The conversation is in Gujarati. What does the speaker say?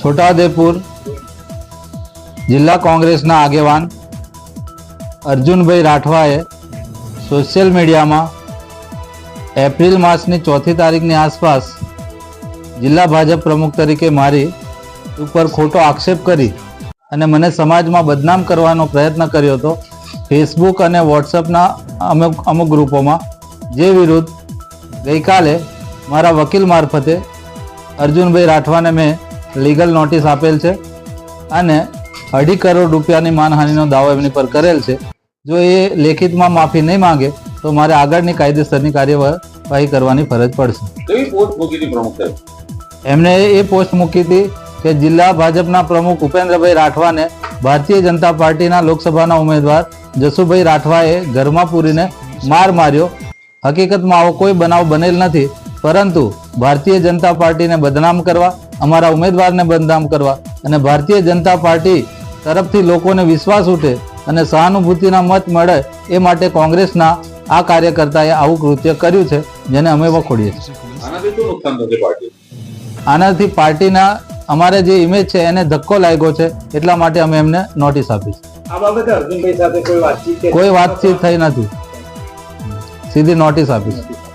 છોટાઉદેપુર જિલ્લા કોંગ્રેસના આગેવાન અર્જુનભાઈ રાઠવાએ સોશિયલ મીડિયામાં એપ્રિલ માસની ચોથી તારીખની આસપાસ જિલ્લા ભાજપ પ્રમુખ તરીકે મારી ઉપર ખોટો આક્ષેપ કરી અને મને સમાજમાં બદનામ કરવાનો પ્રયત્ન કર્યો હતો. ફેસબુક અને વોટ્સઅપના અમુક અમુક ગ્રુપોમાં જે વિરુદ્ધ ગઈકાલે મારા વકીલ મારફતે અર્જુનભાઈ રાઠવાને મેં લીગલ નોટિસ આપેલ છે અને અઢી કરોડ રૂપિયાની માનહાનિનો દાવો એમની પર કરેલ છે. જો એ લેખિતમાં માફી નહીં માંગે તો મારે આગળની કાયદેસરની કાર્યવાહી કરવાની ફરજ પડશે. એમણે એ પોસ્ટ મૂકી હતી કે જિલ્લા ભાજપના પ્રમુખ ઉપેન્દ્રભાઈ રાઠવાને ભારતીય જનતા પાર્ટીના લોકસભાના ઉમેદવાર જસુભાઈ રાઠવાએ ઘરમાં પૂરીને માર માર્યો. હકીકતમાં આવો કોઈ બનાવ બનેલ નથી. પરંતુ ભારતીય જનતા પાર્ટીને બદનામ કરવા અમારા ઉમેદવારને બદનામ કરવા અને ભારતીય જનતા પાર્ટી તરફથી લોકોને વિશ્વાસ ઉઠે અને સહાનુભૂતિના મત મળે એ માટે કોંગ્રેસના આ કાર્યકર્તાએ આવું કૃત્ય કર્યું છે જેને અમે વખોડીએ છીએ. આનાથી પાર્ટીના અમારે જે ઇમેજ છે એને ધક્કો લાગ્યો છે એટલા માટે અમે એમને નોટિસ આપી છે. અર્જુનભાઈ સાથે કોઈ વાતચીત કોઈ વાતચીત થઈ નથી. સીધી નોટિસ આપી છે